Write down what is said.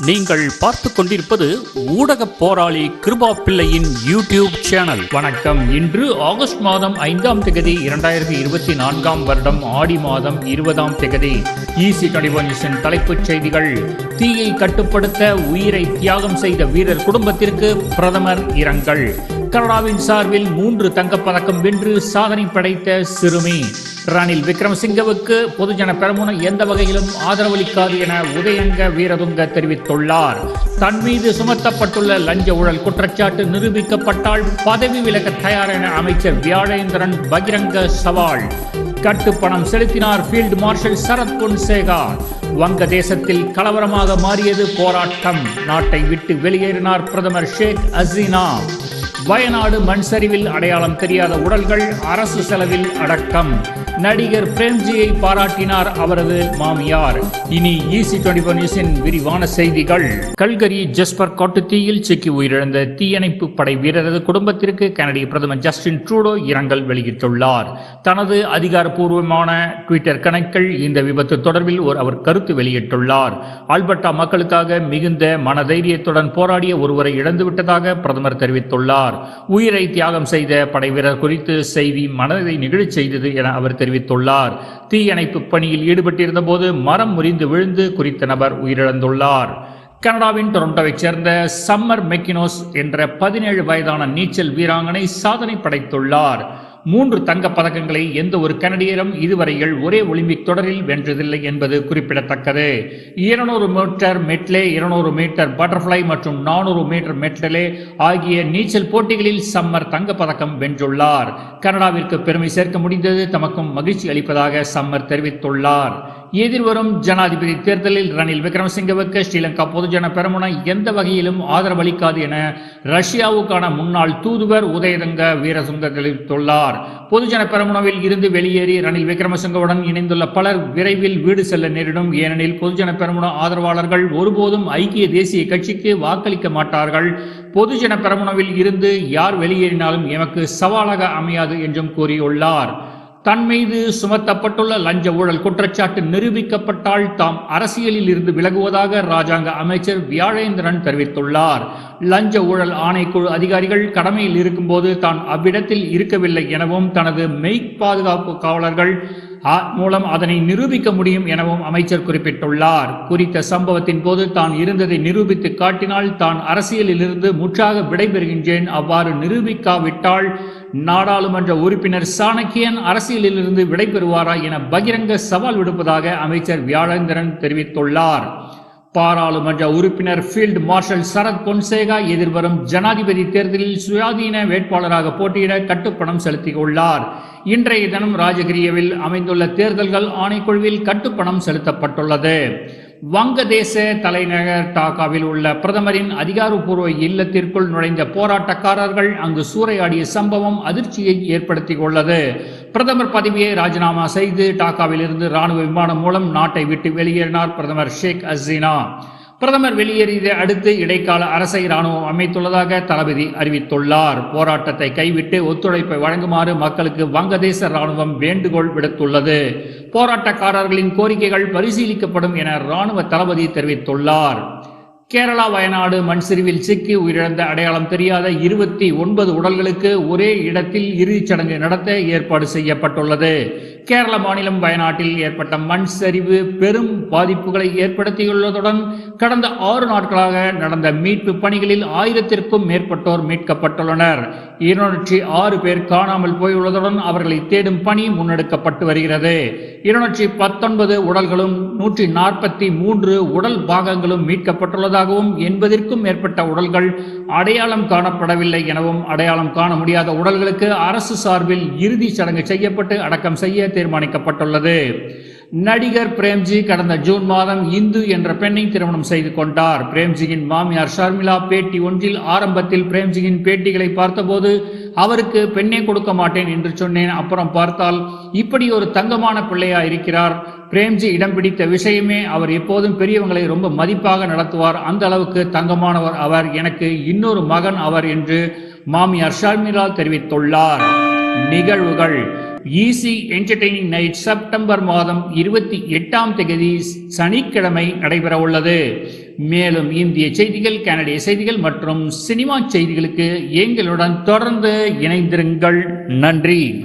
நீங்கள் பார்த்து கொண்டிருப்பது ஊடக போராளி கிருபா பிள்ளையின் யூடியூப் சேனல். வணக்கம். இன்று ஆகஸ்ட் மாதம் ஐந்தாம் திகதி இரண்டாயிரத்தி இருபத்தி நான்காம் வருடம் ஆடி மாதம் இருபதாம் திகதி ஈசி கடிவனிஷன் தலைப்புச் செய்திகள். தீயை கட்டுப்படுத்த உயிரை தியாகம் செய்த வீரர் குடும்பத்திற்கு பிரதமர் இரங்கல். கனடாவின் சார்பில் மூன்று தங்கப்பதக்கம் வென்று சாதனை படைத்த சிறுமி. ரணில் விக்ரமசிங்கவுக்கு பொதுஜன பெரமுன எந்த வகையிலும் ஆதரவளிக்காது என உதயங்க வீரதுங்க தெரிவித்துள்ளார். தன் மீது சுமத்தப்பட்டுள்ள லஞ்ச ஊழல் குற்றச்சாட்டு நிரூபிக்கப்பட்டால் பதவி விலக தயார் என அமைச்சர் வியாழேந்திரன் பகிரங்க சவால். கட்டுப்பணம் செலுத்தினார் ஃபீல்டு மார்ஷல் சரத் பொன்சேகா. வங்க தேசத்தில் கலவரமாக மாறியது போராட்டம். நாட்டை விட்டு வெளியேறினார் பிரதமர் ஷேக் ஹசீனா. வயநாடு மண் சரிவில் அடையாளம் தெரியாத உடல்கள் அரசு செலவில் அடக்கம். நடிகர் பிரேம்ஜியை பாராட்டினார் அவரது மாமியார். இனி ஈசி டுவெண்டி நியூஸின் விரிவான செய்திகள். கல்கரி ஜஸ்பர் காட்டுத்தீயில் சிக்கி உயிரிழந்த தீயணைப்பு படை வீரரது குடும்பத்திற்கு கனடிய பிரதமர் ஜஸ்டின் ட்ரூடோ இரங்கல் வெளியிட்டுள்ளார். தனது அதிகாரப்பூர்வமான ட்விட்டர் கணக்கில் இந்த விபத்து தொடர்பில் ஒரு அவர் கருத்து வெளியிட்டுள்ளார். ஆல்பர்டா மக்களுக்காக மிகுந்த மனதைரியத்துடன் போராடிய ஒருவரை இழந்துவிட்டதாக பிரதமர் தெரிவித்துள்ளார். உயிரை தியாகம் செய்த படை வீரர் குறித்து செய்தி மனதை நிகழச் செய்தது என அவர் தெரிவித்துள்ளார். தீயணைப்பு பணியில் ஈடுபட்டிருந்த போது மரம் முறிந்து விழுந்து குறித்த நபர் உயிரிழந்துள்ளார். கனடாவின் டொரண்டோவைச் சேர்ந்த சம்மர் மெக்கினோஸ் என்ற பதினேழு வயதான நீச்சல் வீராங்கனை சாதனை படைத்துள்ளார். மூன்று தங்கப் பதக்கங்களை எந்த ஒரு கனடியரும் இதுவரையில் ஒரே ஒலிம்பிக் தொடரில் வென்றதில்லை என்பது குறிப்பிடத்தக்கது. இருநூறு மீட்டர் மெட்லே இருநூறு மீட்டர் பட்டர்ஃப்ளை மற்றும் நானூறு மீட்டர் மெட்லே ஆகிய நீச்சல் போட்டிகளில் சம்மர் தங்கப்பதக்கம் வென்றுள்ளார். கனடாவிற்கு பெருமை சேர்க்க முடிந்தது தமக்கும் மகிழ்ச்சி அளிப்பதாக சம்மர் தெரிவித்துள்ளார். எதிர்வரும் ஜனாதிபதி தேர்தலில் ரணில் விக்ரமசிங்கவுக்கு ஸ்ரீலங்கா பொதுஜன பெரமுன எந்த வகையிலும் ஆதரவளிக்காது என ரஷ்யாவுக்கான முன்னாள் தூதுவர் உதயதங்க வீரசுந்தர் தெரிவித்துள்ளார். பொதுஜன பெரமுனவில் இருந்து வெளியேறி ரணில் விக்ரமசிங்கவுடன் இணைந்துள்ள பலர் விரைவில் வீடு செல்ல நேரிடும். ஏனெனில் பொதுஜன பெரமுன ஆதரவாளர்கள் ஒருபோதும் ஐக்கிய தேசிய கட்சிக்கு வாக்களிக்க மாட்டார்கள். பொதுஜன பெரமுனவில் இருந்து யார் வெளியேறினாலும் எமக்கு சவாலாக அமையாது என்றும் கூறியுள்ளார். தன் மீது சுமத்தப்பட்டுள்ள லஞ்ச ஊழல் குற்றச்சாட்டு நிரூபிக்கப்பட்டால் தாம் அரசியலில் இருந்து விலகுவதாக ராஜாங்க அமைச்சர் வியாழேந்திரன் தெரிவித்துள்ளார். லஞ்ச ஊழல் ஆணைக்குழு அதிகாரிகள் கடமையில் இருக்கும்போது தான் அவ்விடத்தில் இருக்கவில்லை எனவும் தனது மெய் பாதுகாப்பு காவலர்கள் மூலம் அதனை நிரூபிக்க முடியும் எனவும் அமைச்சர் குறிப்பிட்டுள்ளார். குறித்த சம்பவத்தின் போது தான் இருந்ததை நிரூபித்து காட்டினால் தான் அரசியலிலிருந்து முற்றாக விடைபெறுகின்றேன். அவ்வாறு நிரூபிக்காவிட்டால் நாடாளுமன்ற உறுப்பினர் சாணக்கியன் அரசியலிலிருந்து விடைபெறுவாரா என பகிரங்க சவால் விடுப்பதாக அமைச்சர் வியாழேந்திரன் தெரிவித்துள்ளார். பாராளுமன்ற உறுப்பினர் ஃபீல்டு மார்ஷல் சரத் பொன்சேகா எதிர்வரும் ஜனாதிபதி தேர்தலில் சுயாதீன வேட்பாளராக போட்டியிட கட்டுப்பணம் செலுத்தியுள்ளார். இன்றைய தினம் ராஜகிரியவில் அமைந்துள்ள தேர்தல்கள் ஆணைக்குழுவில் கட்டுப்பணம் செலுத்தப்பட்டுள்ளது. வங்கதேச தலைநகர் டாக்காவில் உள்ள பிரதமரின் அதிகாரப்பூர்வ இல்லத்திற்குள் நுழைந்த போராட்டக்காரர்கள் அங்கு சூறையாடிய சம்பவம் அதிர்ச்சியை ஏற்படுத்தியுள்ளது. பிரதமர் பதவியை ராஜினாமா செய்து டாக்காவில் இருந்து ராணுவ விமானம் மூலம் நாட்டை விட்டு வெளியேறினார் பிரதமர் ஷேக் ஹசீனா. பிரதமர் வெளியேறியதை அடுத்து இடைக்கால அரசை ராணுவம் அமைத்துள்ளதாக தளபதி அறிவித்துள்ளார். போராட்டத்தை கைவிட்டு ஒத்துழைப்பை வழங்குமாறு மக்களுக்கு வங்கதேச ராணுவம் வேண்டுகோள் விடுத்துள்ளது. போராட்டக்காரர்களின் கோரிக்கைகள் பரிசீலிக்கப்படும் என ராணுவ தளபதி தெரிவித்துள்ளார். கேரளா வயநாடு மண்சரிவில் சிக்கி உயிரிழந்த அடையாளம் தெரியாத இருபத்தி ஒன்பது உடல்களுக்கு ஒரே இடத்தில் இறுதிச் சடங்கு நடத்த ஏற்பாடு செய்யப்பட்டுள்ளது. கேரள மாநிலம் வயநாட்டில் ஏற்பட்ட மண் சரிவு பெரும் பாதிப்புகளை ஏற்படுத்தியுள்ளதுடன் கடந்த ஆறு நாட்களாக நடந்த மீட்பு பணிகளில் ஆயிரத்திற்கும் மேற்பட்டோர் மீட்கப்பட்டுள்ளனர். இருநூற்றி ஆறு பேர் காணாமல் போயுள்ளதுடன் அவர்களை தேடும் பணி முன்னெடுக்கப்பட்டு வருகிறது. இருநூற்றி பத்தொன்பது உடல்களும் நூற்றி நாற்பத்தி மூன்று உடல் பாகங்களும் மீட்கப்பட்டுள்ளதாகவும் எண்பதிற்கும் மேற்பட்ட உடல்கள் அடையாளம் காணப்படவில்லை எனவும் அடையாளம் காண முடியாத உடல்களுக்கு அரசு சார்பில் இறுதி சடங்கு செய்யப்பட்டு அடக்கம் செய்ய தீர்மானிக்கப்பட்டுள்ளது. நடிகர் பிரேம்ஜி கடந்த ஜூன் மாதம் இந்து என்ற பெண்ணை திருமணம் செய்து கொண்டார். பிரேம்ஜியின் மாமியார் ஷர்மிளா பேட்டி ஒன்றில் ஆரம்பத்தில் பிரேம்ஜியின் பேட்டிகளை பார்த்தபோது அவருக்கு பெண்ணே கொடுக்க மாட்டேன் என்று சொன்னேன். அப்புறம் பார்த்தால் இப்படி ஒரு தங்கமான பிள்ளையா இருக்கிறார். பிரேம்ஜி இடம் பிடித்த விஷயமே அவர் எப்போதும் பெரியவங்களை ரொம்ப மதிப்பாக நடத்துவார். அந்த அளவுக்கு தங்கமானவர் அவர். எனக்கு இன்னொரு மகன் அவர் என்று மாமியார் ஷர்மிளா தெரிவித்துள்ளார். நிகழ்வுகள். ஈசி என்டர்டெய்னிங் நைட் செப்டம்பர் மாதம் இருபத்தி எட்டாம் தேதி சனிக்கிழமை நடைபெற உள்ளது. மேலும் இந்திய செய்திகள் கனடிய செய்திகள் மற்றும் சினிமா செய்திகளுக்கு எங்களுடன் தொடர்ந்து இணைந்திருங்கள். நன்றி.